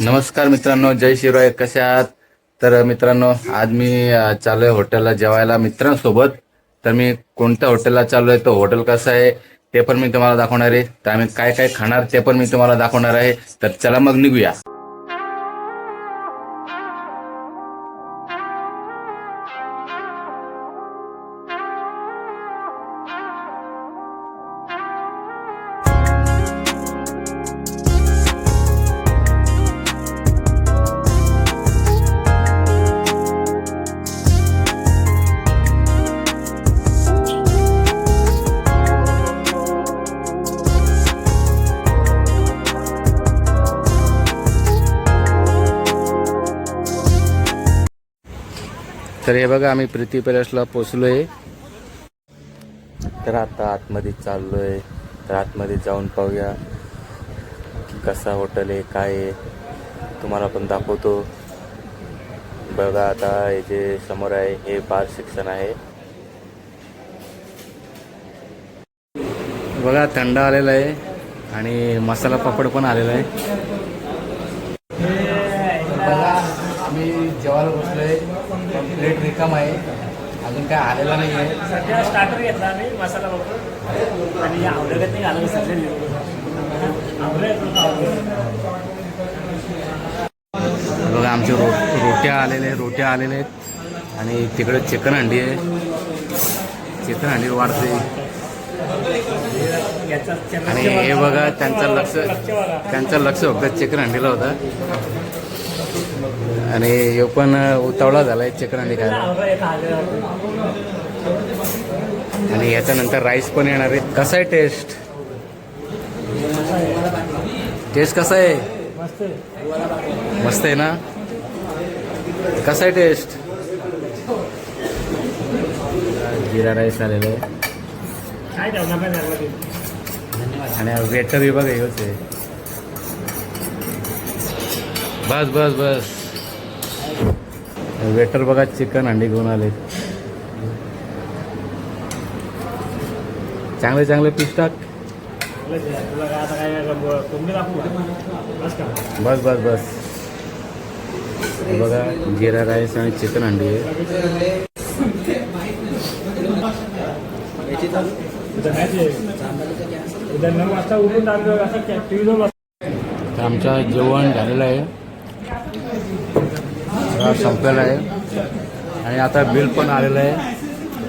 नमस्कार मित्रांनो जय शिवराय कसे आहात? तर मित्रांनो आज मी चालू आहे हॉटेलला जेवायला मित्रांसोबत. तर मी कोणत्या हॉटेलला चालू आहे तो हॉटेल कसं आहे ते पण मी तुम्हाला दाखवणार आहे. तर आम्ही काय काय खाणार ते पण मी तुम्हाला दाखवणार आहे. तर चला मग निघूया. तर हे बघा आम्ही प्रीती पॅलेसला पोचलोय. तर आता आतमध्ये चाललोय. तर आतमध्ये जाऊन पाहूया कसा हॉटेल आहे काय आहे. तुम्हाला पण दाखवतो. बघा आता हे जे समोर आहे हे बार सेक्शन आहे. बघा थंड आलेला आहे आणि मसाला पापड पण आलेला आहे बघा जेवायला बसलोय. प्लेट रिकाम आहे. अजून काय आलेला नाही आहे सध्या स्टार्टर घेतला आम्ही मसाला वापरून आणि आवडत नाही घालून सध्या बघा आमचे रो रोट्या आलेले रोट्या आलेल्या आहेत. आणि तिकडे चिकन हंडी आहे. चिकन हंडी वाढते. आणि हे बघा त्यांचं लक्ष त्यांचं लक्ष फक्त चिकन हंडीला होतं. आणि हे पण उतावळा झालाय चिकन हंडी खायला आणि याच्यानंतर राईस पण येणार आहे. कसा आहे टेस्ट टेस्ट कसा आहे? मस्त आहे ना? कसा आहे टेस्ट जिरा राईस आलेला आहे. आणि वेटर विभाग हेच आहे बस बस बस. वेटर बघा चिकन अंडी घेऊन आले. चांगले चांगले पीस बस बस बस. बघा जिरा राईस आणि चिकन अंडी आहे. आमचा जेवण झालेलं आहे. संपलेलं आहे. आणि आता बिल पण आलेलं आहे.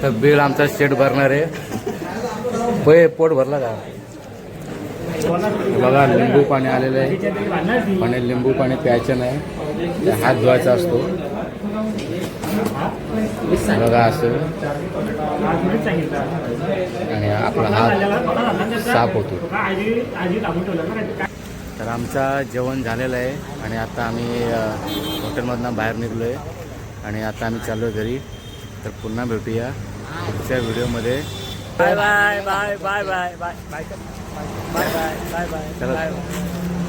तर बिल आमचा सेट भरणार आहे. पै पोट भरला का? बघा लिंबू पाणी आलेलं आहे. आणि लिंबू पाणी प्यायचं नाही. ते हात धुवायचा असतो. बघा असं. आणि आपला हात साफ होतो. तर आमचा जेवण झालेलं आहे आणि आता आम्ही हॉटेलमधनं बाहेर निघलो आहे आणि आता आम्ही चाललो आहे घरी तर पुन्हा भेटूया पुढच्या व्हिडिओमध्ये bye bye bye bye bye bye bye bye bye bye bye bye